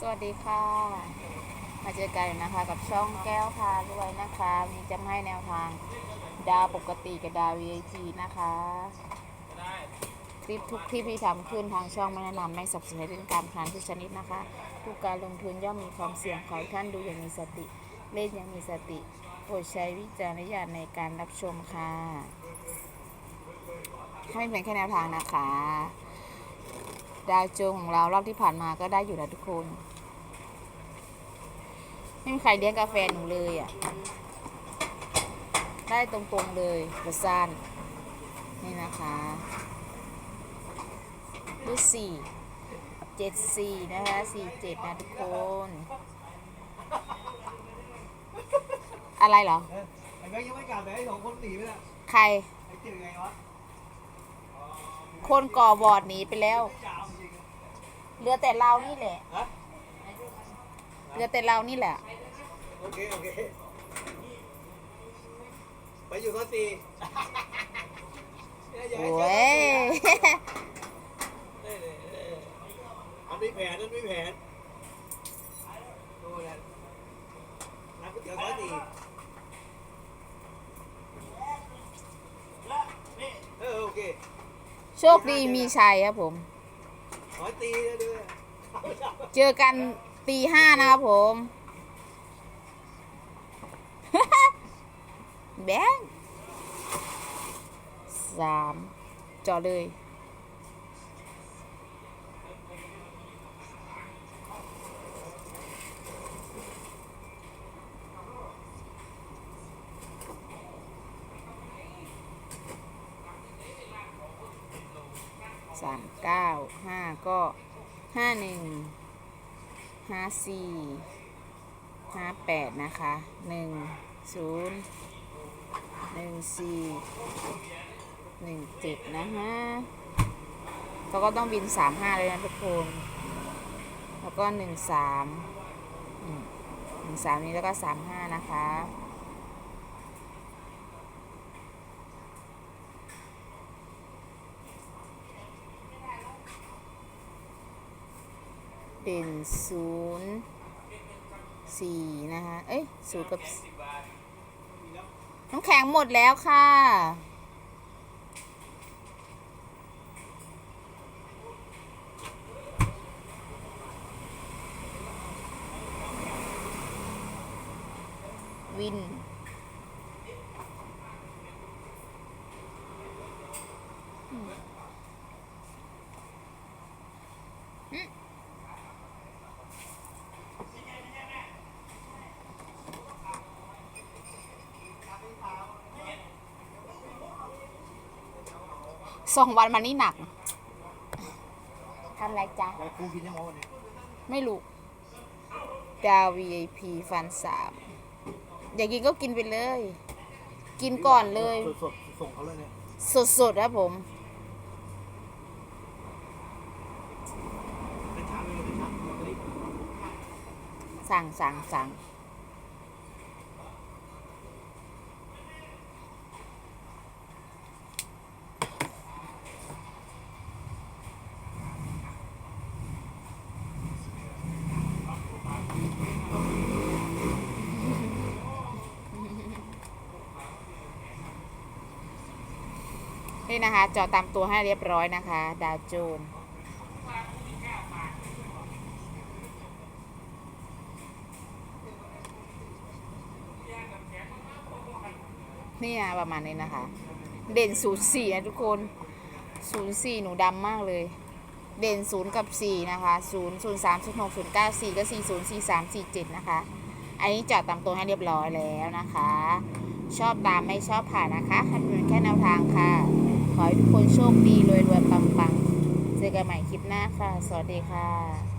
สวัสดีค่ะ มาเจอกันนะคะกับช่องแก้วพาด้วยนะคะวันนี้จะให้แนวทางดาวปกติกับดาว VIP นะคะ คลิปทุกคลิปที่ทำขึ้นทางช่องไม่แนะนำไม่สนับสนุนเรื่องการพนันทุกชนิดนะคะทุกการลงทุนย่อมมีความเสี่ยงขอให้ท่านดูอย่างมีสติ เล่นอย่างมีสติโปรดใช้วิจารณญาณในการรับชมค่ะให้เป็นแค่แนวทางนะคะ ดาวโจงของเรารอบที่ผ่านมาก็ได้อยู่นะทุกคน ไม่มีใครเลี้ยงกาแฟหนูเลยอะ ได้ตรงๆเลยกระซานนี่นะคะรูสี่เจ็ดสี่นะคะสี่เจ็ดนะทุกคน อะไรเหรอเออไอ้แบงค์ยังไม่กลับเลยไอ้สองคนหนีไปแล้วใคร ไอ้เจ๋งไงวะ คนก่อบอร์ดหนีไปแล้วยาวจริง เหลือแต่เรานี่แหละ ฮะเหลือแต่เรานี่แหละ โอเคโอเคไปอยู่ข้อสี่อย่าอย่าโอ้ให้ยเจอข้อสี่นะเออเออเออมันมีแผนมันมีแผนดูนะร้านก๋วยเตี๋ยวข้อสี่เออโอเค โชคดีมีชัยครับผม ขอตีเลยด้วยเจอกันตีห้านะครับผม แบงสามจอเลย สามเก้าห้าก็ห้าหนึ่งห้าสี่ห้าแปดนะคะหนึ่งศูนย์หนึ่งสี่หนึ่งเจ็ดนะฮะเขาก็ต้องบินสามห้าเลยนะทุกคนแล้วก็หนึ่งสามหนึ่งสามนี้แล้วก็สามห้านะคะ เป็นศูนย์สี่นะคะเอ้ยศูนย์กับน้ำแข็งหมดแล้วค่ะ วิน สองวันมานี่หนักทำอะไรจ๊ะ แล้วครูกินยังไงวันนี้ไม่รู้ดาว VIP ฟันสามอยากกินก็กินไปเลย กินก่อนเลย สดๆส่งเขาเลยเนี่ยสดๆนะผม เป็นช้างเลยเป็นช้าง สั่งสั่งสั่ง นี่นะคะจอตามตัวให้เรียบร้อยนะคะ ดาวโจนนี่ยประมาณนี้นะคะ เด่นศูนย์สี่นะทุกคนศูนย์สี่หนูดำมากเลย เด่นศูนย์กับสี่นะคะศูนย์ศูนย์สามศูนย์หกศูนย์เก้าสี่ก็สี่ศูนย์สี่สามสี่เจ็ดนะคะ อันนี้จอดตามตัวให้เรียบร้อยแล้วนะคะ ชอบตามไม่ชอบผ่านนะคะให้เป็นแค่แนวทางค่ะ ขอให้ทุกคนโชคดีรวยรวยปังปังๆเจอกันใหม่คลิปหน้าค่ะ สวัสดีค่ะ